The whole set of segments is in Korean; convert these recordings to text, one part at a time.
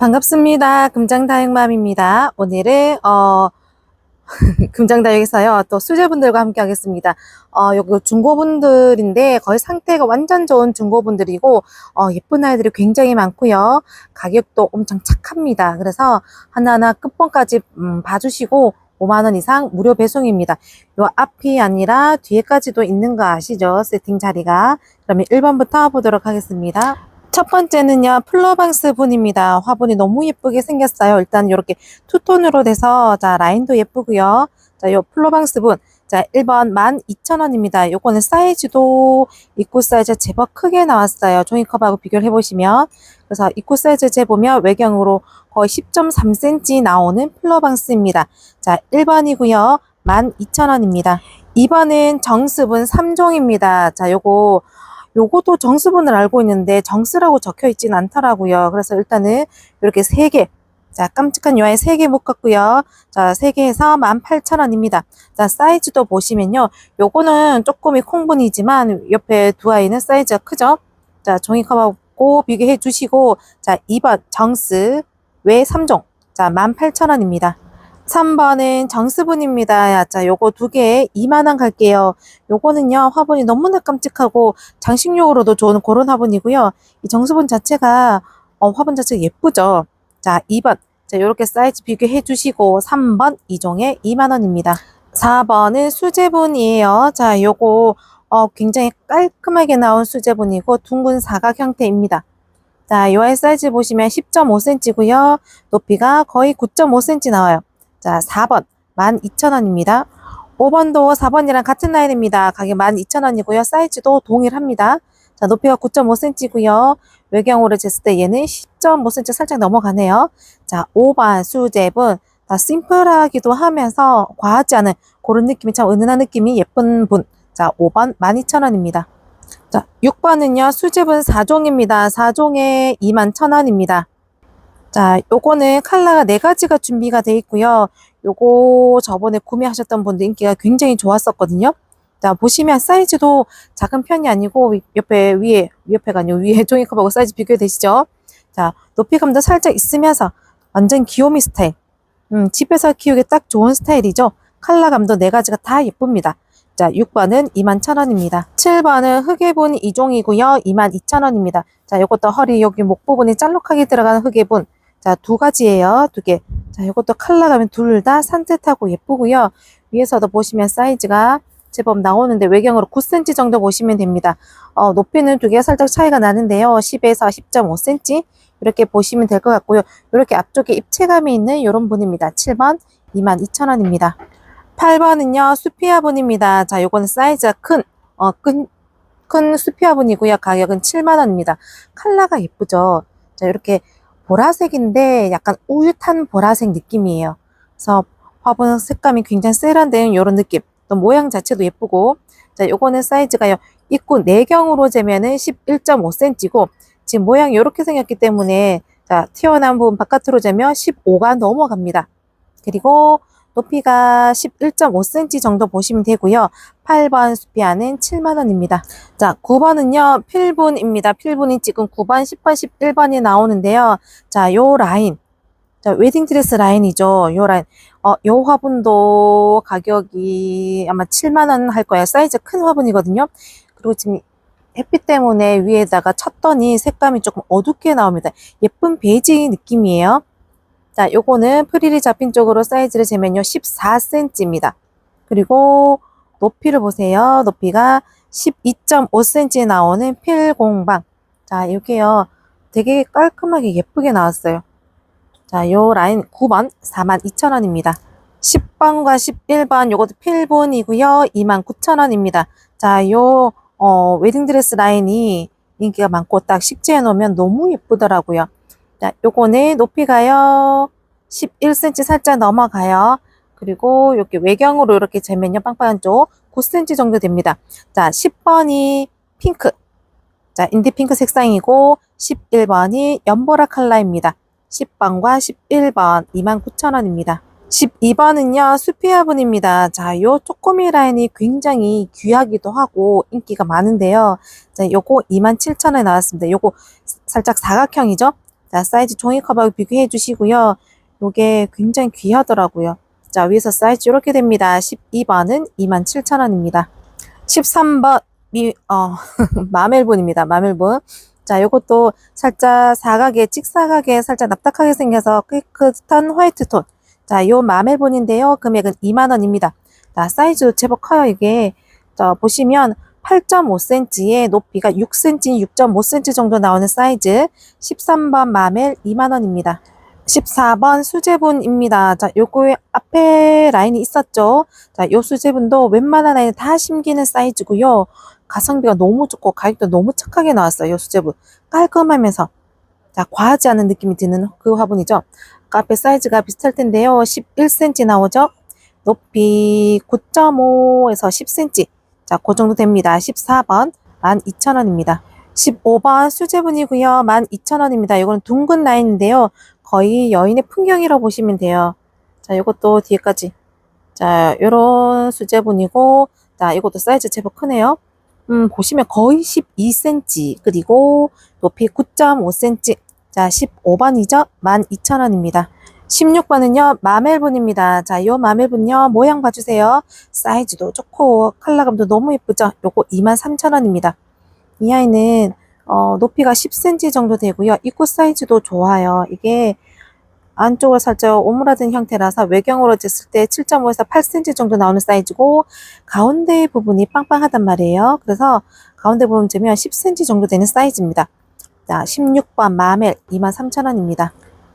반갑습니다. 금장다육맘입니다. 오늘은 어 금장다육에서요 또 수제분들과 함께 하겠습니다. 어 요거 중고분들인데 거의 상태가 완전 좋은 중고분들이고 어 예쁜 아이들이 굉장히 많고요. 가격도 엄청 착합니다. 그래서 하나하나 끝번까지 음, 봐주시고 5만원 이상 무료 배송입니다. 요 앞이 아니라 뒤에까지도 있는 거 아시죠? 세팅 자리가. 그러면 1번부터 보도록 하겠습니다. 첫 번째는요, 플러방스 분입니다. 화분이 너무 예쁘게 생겼어요. 일단 이렇게 투톤으로 돼서, 자, 라인도 예쁘고요. 자, 요 플러방스 분. 자, 1번 12,000원입니다. 요거는 사이즈도 입구 사이즈 제법 크게 나왔어요. 종이컵하고 비교를 해보시면. 그래서 입구 사이즈 재보면 외경으로 거의 10.3cm 나오는 플러방스입니다. 자, 1번이고요. 12,000원입니다. 2번은 정습은 3종입니다. 자, 요거 요것도 정수분을 알고 있는데 정수라고 적혀 있진 않더라고요. 그래서 일단은 이렇게 세 개. 자, 깜찍한 요아이 세개 묶었고요. 자, 세 개에서 18,000원입니다. 자, 사이즈도 보시면요. 요거는 조금이 콩분이지만 옆에 두 아이는 사이즈가 크죠? 자, 종이컵하고 비교해 주시고 자, 2번 정스 외 3종. 자, 18,000원입니다. 3번은 정수분입니다. 자, 요거 두 개에 2만원 갈게요. 요거는요, 화분이 너무나 깜찍하고 장식용으로도 좋은 그런 화분이고요. 이 정수분 자체가, 어, 화분 자체가 예쁘죠? 자, 2번. 자, 요렇게 사이즈 비교해 주시고, 3번, 이종에 2만원입니다. 4번은 수제분이에요. 자, 요거, 어, 굉장히 깔끔하게 나온 수제분이고, 둥근 사각 형태입니다. 자, 요 아이 사이즈 보시면 10.5cm고요. 높이가 거의 9.5cm 나와요. 자, 4번 12,000원입니다. 5번도 4번이랑 같은 라인입니다. 가격 12,000원이고요. 사이즈도 동일합니다. 자, 높이가 9.5cm고요. 외경으로 쟀을 때 얘는 10.5cm 살짝 넘어가네요. 자, 5번 수제분 다 심플하기도 하면서 과하지 않은 그런 느낌이 참 은은한 느낌이 예쁜 분. 자, 5번 12,000원입니다. 자, 6번은요. 수제분 4종입니다. 4종에 21,000원입니다. 자, 요거는 컬러가 네 가지가 준비가 돼 있고요. 요거 저번에 구매하셨던 분들 인기가 굉장히 좋았었거든요. 자, 보시면 사이즈도 작은 편이 아니고 위- 옆에 위에 옆에가 아니고 위에 종이컵하고 사이즈 비교되시죠? 자, 높이감도 살짝 있으면서 완전 귀요미 스타일. 음, 집에서 키우기 딱 좋은 스타일이죠. 컬러감도 네 가지가 다 예쁩니다. 자, 6번은 21,000원입니다. 7번은 흑해분 2종이고요. 22,000원입니다. 자, 요것도 허리 여기 목 부분이 짤록하게 들어가는 흑해분. 자, 두 가지예요. 두 개. 자, 요것도 컬러감이 둘다 산뜻하고 예쁘고요. 위에서도 보시면 사이즈가 제법 나오는데 외경으로 9cm 정도 보시면 됩니다. 어, 높이는 두 개가 살짝 차이가 나는데요. 10에서 10.5cm 이렇게 보시면 될 것 같고요. 이렇게 앞쪽에 입체감이 있는 이런 분입니다. 7번 22,000원입니다. 8번은요, 수피아 분입니다. 자, 요거는 사이즈가 큰, 어, 큰, 큰 수피아 분이고요. 가격은 7만원입니다. 컬러가 예쁘죠? 자, 이렇게 보라색인데 약간 우윳한 보라색 느낌이에요. 그래서 화분 색감이 굉장히 세련된 이런 느낌. 또 모양 자체도 예쁘고. 자, 요거는 사이즈가요. 입구 내경으로 재면은 11.5cm고, 지금 모양이 이렇게 생겼기 때문에, 자, 튀어나온 부분 바깥으로 재면 15가 넘어갑니다. 그리고 높이가 11.5cm 정도 보시면 되고요. 8번 수피아는 7만원입니다. 자, 9번은요, 필분입니다. 필분이 지금 9번, 10번, 11번이 나오는데요. 자, 요 라인. 자, 웨딩드레스 라인이죠. 요 라인. 어, 요 화분도 가격이 아마 7만원 할 거예요. 사이즈 큰 화분이거든요. 그리고 지금 햇빛 때문에 위에다가 쳤더니 색감이 조금 어둡게 나옵니다. 예쁜 베이지 느낌이에요. 자, 요거는 프릴이 잡힌 쪽으로 사이즈를 재면요. 14cm입니다. 그리고 높이를 보세요. 높이가 12.5cm 나오는 필공방. 자, 이렇게요. 되게 깔끔하게 예쁘게 나왔어요. 자, 요 라인 9번 42,000원입니다. 10번과 11번 요것도 필본이고요. 29,000원입니다. 자, 요 어, 웨딩드레스 라인이 인기가 많고 딱 식재해 놓으면 너무 예쁘더라고요. 자, 요거는 높이가요. 11cm 살짝 넘어가요. 그리고 이렇게 외경으로 이렇게 재면요. 빵빵한 쪽 9cm 정도 됩니다. 자, 10번이 핑크. 자, 인디 핑크 색상이고 11번이 연보라 컬러입니다. 10번과 11번 29,000원입니다. 12번은요, 수피아분입니다. 자, 요 쪼꼬미 라인이 굉장히 귀하기도 하고 인기가 많은데요. 자, 요거 27,000원에 나왔습니다. 요거 살짝 사각형이죠? 자, 사이즈 종이컵하고 비교해 주시고요. 요게 굉장히 귀하더라고요. 자, 위에서 사이즈 이렇게 됩니다. 12번은 27,000원입니다. 13번, 미, 어, 마멜본입니다. 마멜본. 자, 요것도 살짝 사각에, 찍사각에 살짝 납작하게 생겨서 깨끗한 화이트 톤. 자, 요 마멜본인데요. 금액은 2만원입니다. 자, 사이즈도 제법 커요, 이게. 자, 보시면 8.5cm에 높이가 6cm, 6.5cm 정도 나오는 사이즈. 13번 마멜 2만원입니다. 14번 수제분입니다. 자, 요거에 앞에 라인이 있었죠. 자, 요 수제분도 웬만한 라인 다 심기는 사이즈고요. 가성비가 너무 좋고 가격도 너무 착하게 나왔어요. 요 수제분. 깔끔하면서 자, 과하지 않은 느낌이 드는 그 화분이죠. 앞에 사이즈가 비슷할 텐데요. 11cm 나오죠. 높이 9.5에서 10cm. 자, 그 정도 됩니다. 14번 12,000원입니다. 15번 수제분이고요. 12,000원입니다. 이거는 둥근 라인인데요. 거의 여인의 풍경이라고 보시면 돼요. 자, 이것도 뒤에까지. 자, 요런 수제분이고, 자, 이것도 사이즈 제법 크네요. 음, 보시면 거의 12cm, 그리고 높이 9.5cm. 자, 15번이죠? 12,000원입니다. 16번은요, 마멜분입니다. 자, 요 마멜분요, 모양 봐주세요. 사이즈도 좋고, 컬러감도 너무 예쁘죠? 요거 23,000원입니다. 이 아이는, 어, 높이가 10cm 정도 되고요. 입구 사이즈도 좋아요. 이게 안쪽으로 살짝 오므라든 형태라서 외경으로 쟀을 때 7.5에서 8cm 정도 나오는 사이즈고, 가운데 부분이 빵빵하단 말이에요. 그래서 가운데 부분 재면 10cm 정도 되는 사이즈입니다. 자, 16번 마멜 23,000원입니다.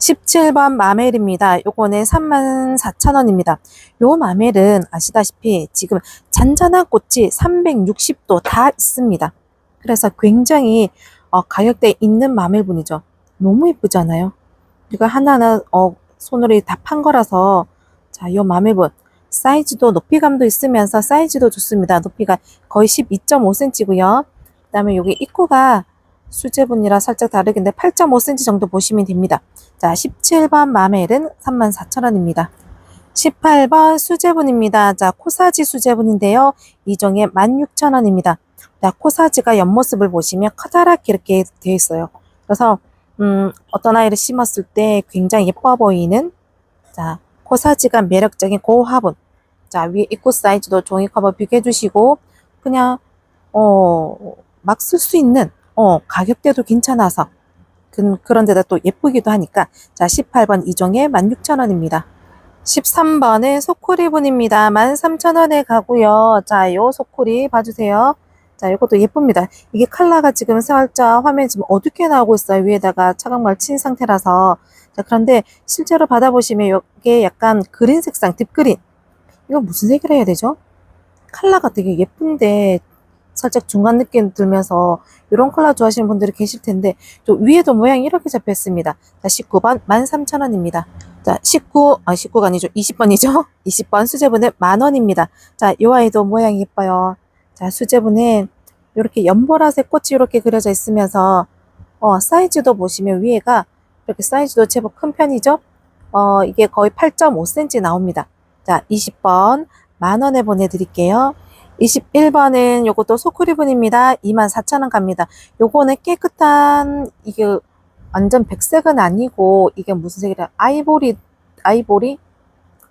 17번 마멜입니다. 요거는 34,000원입니다. 요 마멜은 아시다시피 지금 잔잔한 꽃이 360도 다 있습니다. 그래서 굉장히 어, 가격대에 있는 마멜분이죠. 너무 예쁘잖아요. 이거 하나하나 어, 손으로 다 판 거라서 자, 요 마멜분 사이즈도 높이감도 있으면서 사이즈도 좋습니다. 높이가 거의 12.5cm고요. 그 다음에 여기 입구가 수제분이라 살짝 다르긴데 8.5cm 정도 보시면 됩니다. 자, 17번 마멜은 34,000원입니다. 18번 수제분입니다. 자, 코사지 수제분인데요. 이 종에 16,000원입니다. 자, 코사지가 옆모습을 보시면 커다랗게 이렇게 되어 있어요. 그래서 음, 어떤 아이를 심었을 때 굉장히 예뻐 보이는 자, 코사지가 매력적인 고화분. 자, 위에 입구 사이즈도 종이 커버 비교해 주시고 그냥 어, 막 쓸 수 있는 어, 가격대도 괜찮아서 그, 그런 데다 또 예쁘기도 하니까 자 18번 이종에 16,000원입니다. 13번은 소쿠리분입니다. 13,000원에 가고요. 자, 요 소쿠리 봐주세요. 자, 이것도 예쁩니다. 이게 컬러가 지금 살짝 화면이 지금 어둡게 나오고 있어요. 위에다가 차광말 친 상태라서. 자, 그런데 실제로 받아보시면 이게 약간 그린 색상, 딥그린. 이거 무슨 색이라 해야 되죠? 컬러가 되게 예쁜데 살짝 중간 느낌 들면서 이런 컬러 좋아하시는 분들이 계실 텐데 저 위에도 모양이 이렇게 잡혀 있습니다. 자, 19번 13,000원입니다. 자, 19, 아, 19가 아니죠. 20번이죠. 20번 수제분은 만원입니다. 자, 이 아이도 모양이 예뻐요. 자, 수제분은 이렇게 연보라색 꽃이 이렇게 그려져 있으면서 어, 사이즈도 보시면 위에가 이렇게 사이즈도 제법 큰 편이죠. 어, 이게 거의 8.5cm 나옵니다. 자, 20번 만원에 보내드릴게요. 21번은 요것도 소쿠리분입니다. 24,000원 갑니다. 요거는 깨끗한 이게 완전 백색은 아니고 이게 무슨 색이라 아이보리 아이보리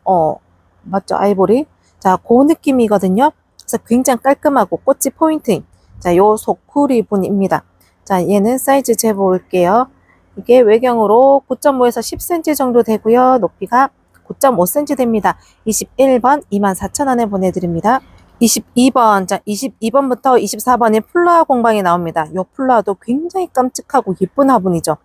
어 맞죠 아이보리 자그 느낌이거든요. 그래서 굉장히 깔끔하고 꽃이 포인트인 자요 소쿠리분입니다. 자 얘는 사이즈 재볼게요. 이게 외경으로 9.5에서 10cm 정도 되고요. 높이가 9.5cm 됩니다. 21번 24,000원에 보내드립니다. 22번, 자, 22번부터 24번에 플라워 공방이 나옵니다. 이 플라워도 굉장히 깜찍하고 예쁜 화분이죠.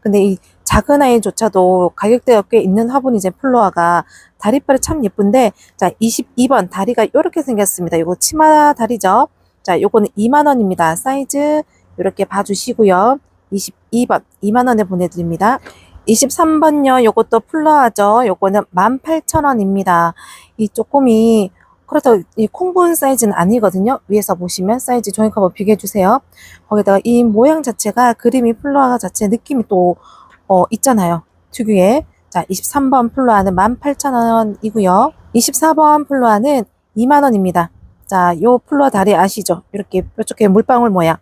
근데 이 작은 아이조차도 가격대가 꽤 있는 화분이제 플로아가 다리빨이 참 예쁜데 자 22번 다리가 이렇게 생겼습니다. 이거 치마 다리죠. 자 요거는 2만원입니다. 사이즈 이렇게 봐주시고요. 22번 2만원에 보내드립니다. 23번요. 요것도 플로아죠. 요거는 18,000원입니다. 이 쪼꼬미 그렇다고 이 콩분 사이즈는 아니거든요. 위에서 보시면 사이즈 종이컵 을 비교해 주세요. 거기다가 이 모양 자체가 그림이 플로아 자체 느낌이 또 어, 있잖아요. 특유의 자 23번 플로아는 18,000원이고요. 24번 플로아는 2만원입니다. 자, 요 플로아 다리 아시죠? 이렇게 뾰족해 물방울 모양.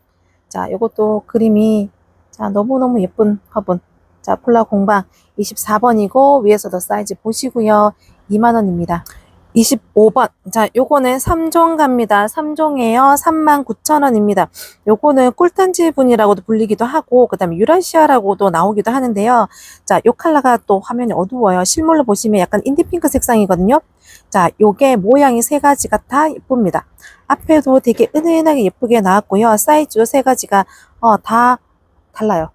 자, 요것도 그림이 자 너무너무 예쁜 화분. 자, 폴라 공방 24번이고 위에서 도 사이즈 보시고요. 2만 원입니다. 25번. 자, 요거는 3종 갑니다. 3종이에요. 39,000원입니다. 요거는 꿀단지 분이라고도 불리기도 하고, 그 다음에 유라시아라고도 나오기도 하는데요. 자, 요 컬러가 또 화면이 어두워요. 실물로 보시면 약간 인디핑크 색상이거든요. 자, 요게 모양이 세 가지가 다 예쁩니다. 앞에도 되게 은은하게 예쁘게 나왔고요. 사이즈도 세 가지가 어, 다 달라요.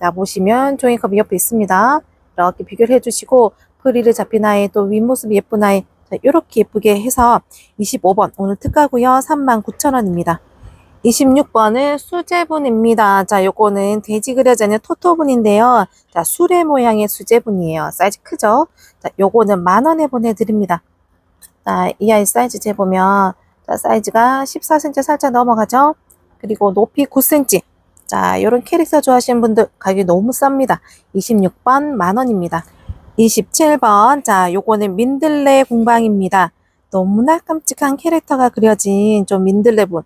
자, 보시면 종이컵이 옆에 있습니다. 이렇게 비교를 해주시고, 프리를 잡힌 아이, 또 윗모습이 예쁜 아이, 자, 이렇게 예쁘게 해서 25번 오늘 특가고요. 39,000원입니다. 26번은 수제분입니다. 자, 요거는 돼지 그려져 있는 토토분인데요. 자, 수레 모양의 수제분이에요. 사이즈 크죠? 자, 요거는 만 원에 보내드립니다. 자, 이 아이 사이즈 재보면, 자, 사이즈가 14cm 살짝 넘어가죠? 그리고 높이 9cm. 자, 요런 캐릭터 좋아하시는 분들 가격이 너무 쌉니다. 26번 만 원입니다. 27번. 자, 요거는 민들레 공방입니다. 너무나 깜찍한 캐릭터가 그려진 좀 민들레분.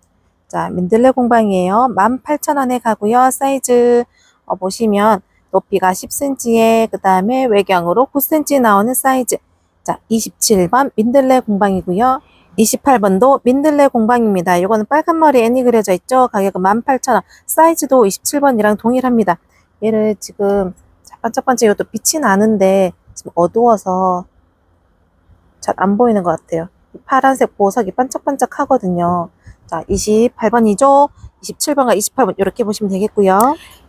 자, 민들레 공방이에요. 18,000원에 가고요. 사이즈 어, 보시면 높이가 10cm에 그 다음에 외경으로 9cm 나오는 사이즈. 자, 27번 민들레 공방이고요. 28번도 민들레 공방입니다. 이거는 빨간 머리 애니 그려져 있죠? 가격은 18,000원. 사이즈도 27번이랑 동일합니다. 얘를 지금 자, 반짝반짝 이것도 빛이 나는데 지금 어두워서 잘 안 보이는 것 같아요. 이 파란색 보석이 반짝반짝 하거든요. 자, 28번이죠. 27번과 28번 이렇게 보시면 되겠고요.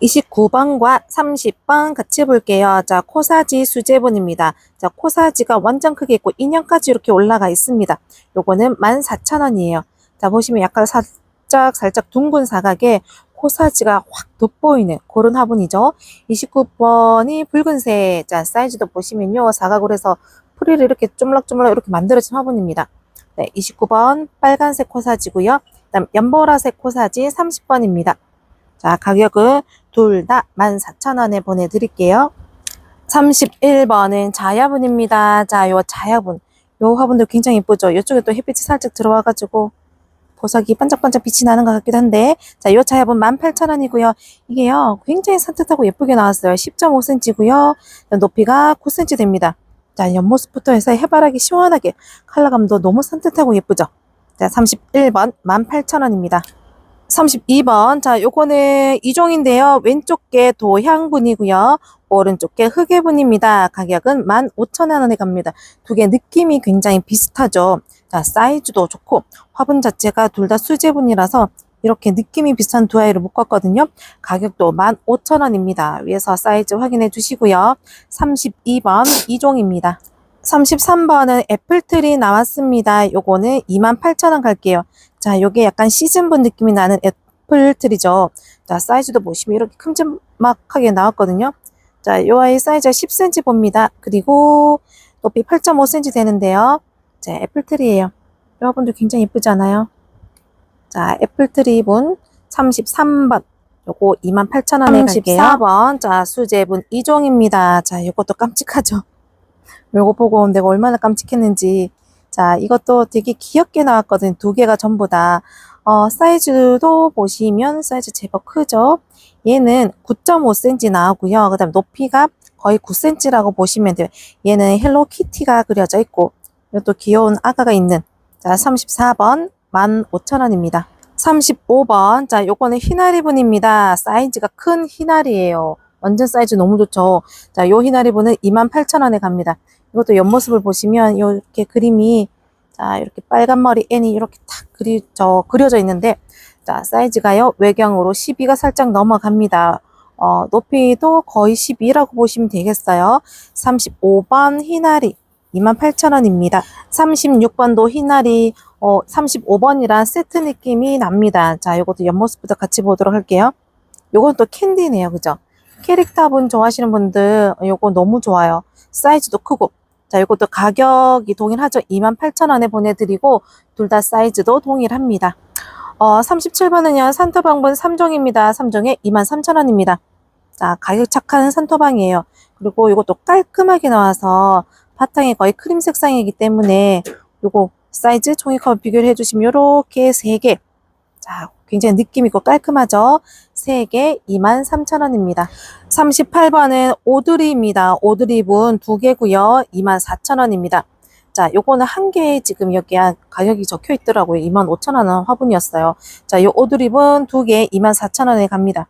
29번과 30번 같이 볼게요. 자, 코사지 수제분입니다. 자, 코사지가 완전 크게 있고 인형까지 이렇게 올라가 있습니다. 요거는 14,000원이에요. 자, 보시면 약간 살짝 살짝 둥근 사각에 코사지가 확 돋보이는 그런 화분이죠. 29번이 붉은색. 자, 사이즈도 보시면요. 사각으로 해서 프리를 이렇게 쪼물락쪼물락 이렇게 만들어진 화분입니다. 네, 29번 빨간색 코사지고요. 그다음 연보라색 코사지 30번입니다. 자, 가격은 둘 다 14,000원에 보내드릴게요. 31번은 자야분입니다. 자, 요 자야분. 요 화분도 굉장히 예쁘죠? 이쪽에 또 햇빛이 살짝 들어와가지고 보석이 반짝반짝 빛이 나는 것 같기도 한데 자, 요 자야분 18,000원이고요. 이게요, 굉장히 산뜻하고 예쁘게 나왔어요. 10.5cm고요. 높이가 9cm 됩니다. 자, 옆모습부터 해서 해바라기 시원하게 컬러감도 너무 산뜻하고 예쁘죠? 자, 31번 18,000원입니다. 32번. 자, 요거는 이종인데요. 왼쪽 게 도향분이고요. 오른쪽 게 흑해분입니다. 가격은 15,000원에 갑니다. 두 개 느낌이 굉장히 비슷하죠. 자, 사이즈도 좋고 화분 자체가 둘 다 수제분이라서 이렇게 느낌이 비슷한 두 아이를 묶었거든요. 가격도 15,000원입니다. 위에서 사이즈 확인해 주시고요. 32번 이종입니다. 33번은 애플트리 나왔습니다. 요거는 28,000원 갈게요. 자, 요게 약간 시즌분 느낌이 나는 애플트리죠. 자, 사이즈도 보시면 이렇게 큼지막하게 나왔거든요. 자, 요 아이 사이즈가 10cm 봅니다. 그리고 높이 8.5cm 되는데요. 자, 애플트리예요. 여러분들 굉장히 예쁘지 않아요? 자, 애플트리 분 33번. 요거 28,000원에 갈게요. 34번. 자, 수제분 이종입니다. 자, 요것도 깜찍하죠? 요거 보고 내가 얼마나 깜찍했는지. 자, 이것도 되게 귀엽게 나왔거든요. 두 개가 전부 다. 어, 사이즈도 보시면 사이즈 제법 크죠? 얘는 9.5cm 나오고요. 그 다음 높이가 거의 9cm라고 보시면 돼요. 얘는 헬로키티가 그려져 있고, 이것도 귀여운 아가가 있는, 자, 34번 15,000원입니다. 35번. 자, 요거는 흰아리분입니다. 사이즈가 큰 흰아리예요. 완전 사이즈 너무 좋죠. 자, 요 흰아리분은 28,000원에 갑니다. 이것도 옆모습을 보시면 이렇게 그림이 자 이렇게 빨간 머리 애니 이렇게 탁 그리, 저, 그려져 있는데 자 사이즈가요 외경으로 12가 살짝 넘어갑니다. 어, 높이도 거의 12라고 보시면 되겠어요. 35번 흰아리 28,000원입니다. 36번도 흰아리 어, 35번이랑 세트 느낌이 납니다. 자, 이것도 옆모습부터 같이 보도록 할게요. 요건 또 캔디네요. 그죠? 캐릭터분 좋아하시는 분들 요거 너무 좋아요. 사이즈도 크고 자, 이것도 가격이 동일하죠. 28,000원에 보내드리고, 둘 다 사이즈도 동일합니다. 어, 37번은요, 산토방분 3종입니다. 3종에 23,000원입니다. 자, 가격 착한 산토방이에요. 그리고 이것도 깔끔하게 나와서 바탕이 거의 크림 색상이기 때문에 요거 사이즈 종이컵 비교를 해주시면 요렇게 3개. 자, 굉장히 느낌 있고 깔끔하죠? 3개 23,000원입니다. 38번은 오드리입니다. 오드립은 2개고요. 24,000원입니다. 자, 요거는 한 개에 지금 여기 가격이 적혀 있더라고요. 25,000원 화분이었어요. 자, 요 오드립은 두 개에 24,000원에 갑니다.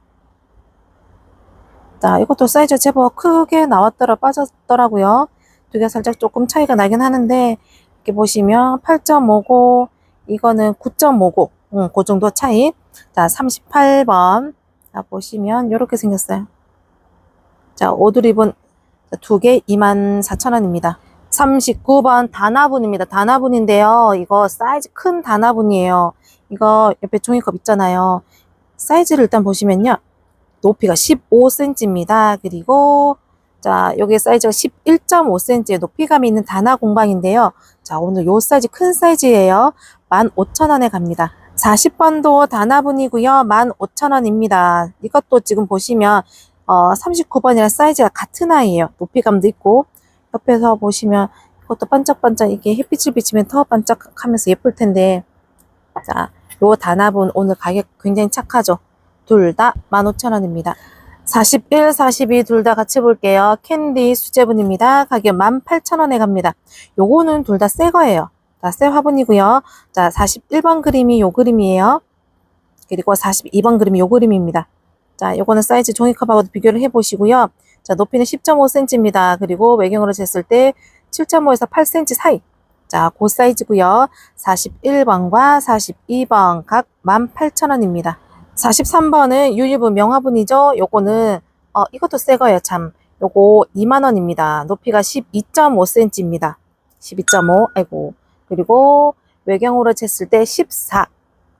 자, 이것도 사이즈 제법 크게 나왔더라, 빠졌더라고요. 두개 살짝 조금 차이가 나긴 하는데, 이렇게 보시면 8.59, 이거는 9.59, 음, 그 정도 차이. 자, 38번. 자, 보시면 이렇게 생겼어요. 자, 오드립은 두 개 24,000원입니다. 39번 단화분입니다. 단화분인데요. 이거 사이즈 큰 단화분이에요. 이거 옆에 종이컵 있잖아요. 사이즈를 일단 보시면요. 높이가 15cm입니다. 그리고 자, 여기 사이즈가 11.5cm의 높이감이 있는 단화 공방인데요. 자, 오늘 요 사이즈 큰 사이즈예요. 15,000원에 갑니다. 40번도 단화분이고요. 15,000원입니다. 이것도 지금 보시면 어, 39번이랑 사이즈가 같은 아이예요. 높이감도 있고 옆에서 보시면 이것도 반짝반짝 이게 햇빛을 비치면 더 반짝하면서 예쁠 텐데 자, 요 단합은 오늘 가격 굉장히 착하죠. 둘 다 15,000원입니다. 41, 42 둘 다 같이 볼게요. 캔디 수제분입니다. 가격 18,000원에 갑니다. 요거는 둘 다 새 거예요. 다 새 화분이고요. 자, 41번 그림이 요 그림이에요. 그리고 42번 그림이 요 그림입니다. 자, 요거는 사이즈 종이컵하고도 비교를 해보시고요. 자, 높이는 10.5cm입니다. 그리고 외경으로 쟀을 때 7.5에서 8cm 사이. 자, 그 사이즈고요. 41번과 42번 각 18,000원입니다. 43번은 유니브 명화분이죠. 요거는 어, 이것도 새 거예요, 참. 요거 2만 원입니다. 높이가 12.5cm입니다. 12.5. 아이고. 그리고 외경으로 쟀을 때 14.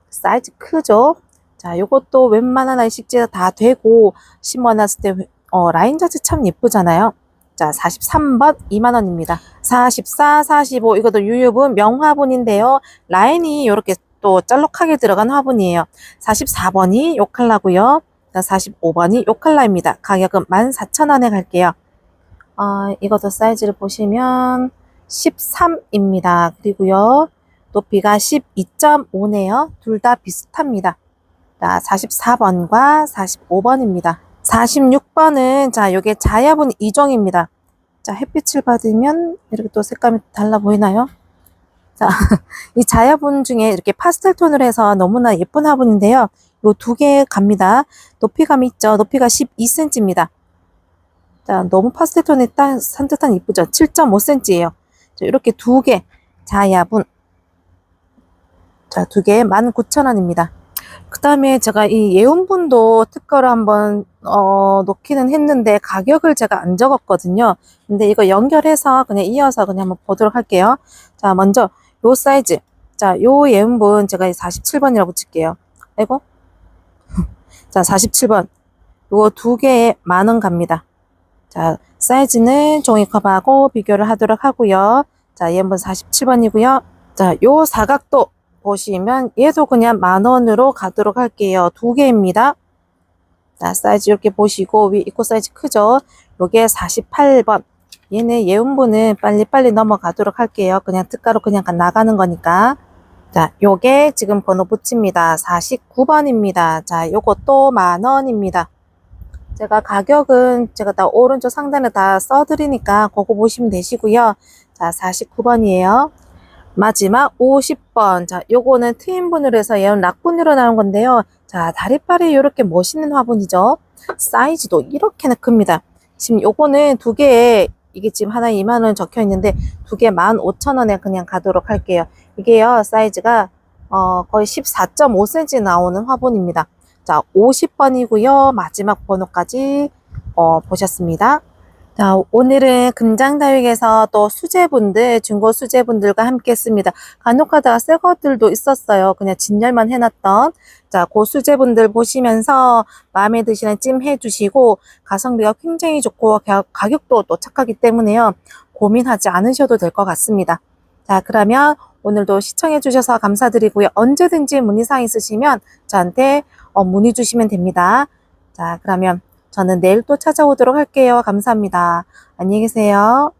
사이즈 크죠? 자, 요것도 웬만한 알식지가 다 되고 심어놨을 때 어, 라인 자체 참 예쁘잖아요. 자, 43번 2만 원입니다. 44, 45 이것도 유유분 명화분인데요. 라인이 이렇게 또 짤록하게 들어간 화분이에요. 44번이 요 컬러고요. 45번이 요 컬러입니다. 가격은 14,000원에 갈게요. 어, 이것도 사이즈를 보시면 13입니다. 그리고요. 높이가 12.5네요. 둘 다 비슷합니다. 자, 44번과 45번입니다. 46번은 자, 요게 자야분 이종입니다. 자, 햇빛을 받으면 이렇게 또 색감이 달라 보이나요? 자, 이 자야분 중에 이렇게 파스텔 톤으로 해서 너무나 예쁜 화분인데요. 요 두 개 갑니다. 높이감이 있죠. 높이가 12cm입니다. 자, 너무 파스텔 톤에 딱 산뜻한 이쁘죠. 7.5cm예요. 자, 이렇게 두 개 자야분. 자, 두 개 19,000원입니다. 그 다음에 제가 이 예운분도 특가로 한번 어, 놓기는 했는데 가격을 제가 안 적었거든요. 근데 이거 연결해서 그냥 이어서 그냥 한번 보도록 할게요. 자, 먼저 요 사이즈. 자, 요 예운분 제가 47번이라고 붙일게요. 아이고. 자, 47번. 요거 두 개에 만 원 갑니다. 자, 사이즈는 종이컵하고 비교를 하도록 하고요. 자, 얘 한번 47번이고요. 자, 요 사각도 보시면 얘도 그냥 만 원으로 가도록 할게요. 두 개입니다. 자, 사이즈 이렇게 보시고 위 이코 사이즈 크죠? 요게 48번. 얘네 예운분은 빨리빨리 넘어가도록 할게요. 그냥 특가로 그냥 나가는 거니까. 자, 요게 지금 번호 붙입니다. 49번입니다. 자, 요것도 만 원입니다. 제가 가격은 제가 다 오른쪽 상단에 다 써드리니까 그거 보시면 되시고요. 자, 49번이에요. 마지막 50번. 자, 요거는 트윈분으로 해서 얘는 락분으로 나온 건데요. 자, 다리빨이 이렇게 멋있는 화분이죠. 사이즈도 이렇게나 큽니다. 지금 요거는 두 개에 이게 지금 하나 2만원 적혀 있는데 두 개 15,000원에 그냥 가도록 할게요. 이게요, 사이즈가 어, 거의 14.5cm 나오는 화분입니다. 자, 50번이고요. 마지막 번호까지 어, 보셨습니다. 자, 오늘은 금장다육에서 또 수제분들, 중고 수제분들과 함께 했습니다. 간혹 하다가 새 것들도 있었어요. 그냥 진열만 해놨던. 자, 그 수제분들 보시면서 마음에 드시는 찜 해주시고, 가성비가 굉장히 좋고, 가, 가격도 또 착하기 때문에요. 고민하지 않으셔도 될 것 같습니다. 자, 그러면 오늘도 시청해주셔서 감사드리고요. 언제든지 문의사항 있으시면 저한테 어, 문의 주시면 됩니다. 자, 그러면 저는 내일 또 찾아오도록 할게요. 감사합니다. 안녕히 계세요.